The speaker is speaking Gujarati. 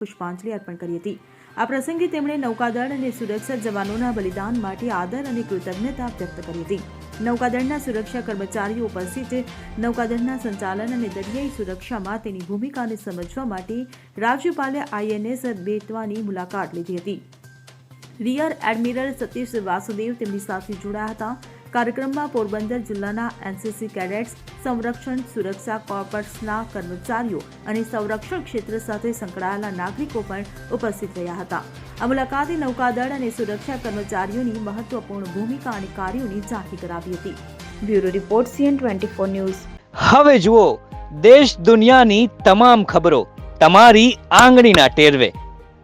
પુષ્પાંજલિ અર્પણ કરી હતી. આ પ્રસંગે તેમણે નૌકાદળ અને સુરક્ષા જવાનોના બલિદાન માટે આદર અને કૃતજ્ઞતા વ્યક્ત કરી હતી. નૌકાદળના સુરક્ષા કર્મચારીઓ ઉપસ્થિત, નૌકાદળના સંચાલન અને દરિયાઈ સુરક્ષામાં તેની ભૂમિકાને સમજવા માટે રાજ્યપાલે આઈએનએસ બેતવાની મુલાકાત લીધી હતી. રિયર એડમિરલ સતીશ વાસુદેવ તેમની સાથે જોડાયા હતા. કાર્યક્રમમાં પોરબંદર જિલ્લાના એનસીસી કેડેટ્સ, સંરક્ષણ, સુરક્ષા કોર્પ્સના કર્મચારીઓ અને સંરક્ષણ ક્ષેત્ર સાથે સંકળાયેલા નાગરિકો પણ ઉપસ્થિત રહ્યા હતા. આ મુલાકાતે નૌકાદળ અને સુરક્ષા કર્મચારીઓની મહત્વપૂર્ણ ભૂમિકા અને કાર્યોની ઝાંખી કરાવી હતી. Bureau report CN twenty four news. હવે જુઓ, દેશ દુનિયાની તમામ ખબરો, તમારી આંગળીના ટેરવે.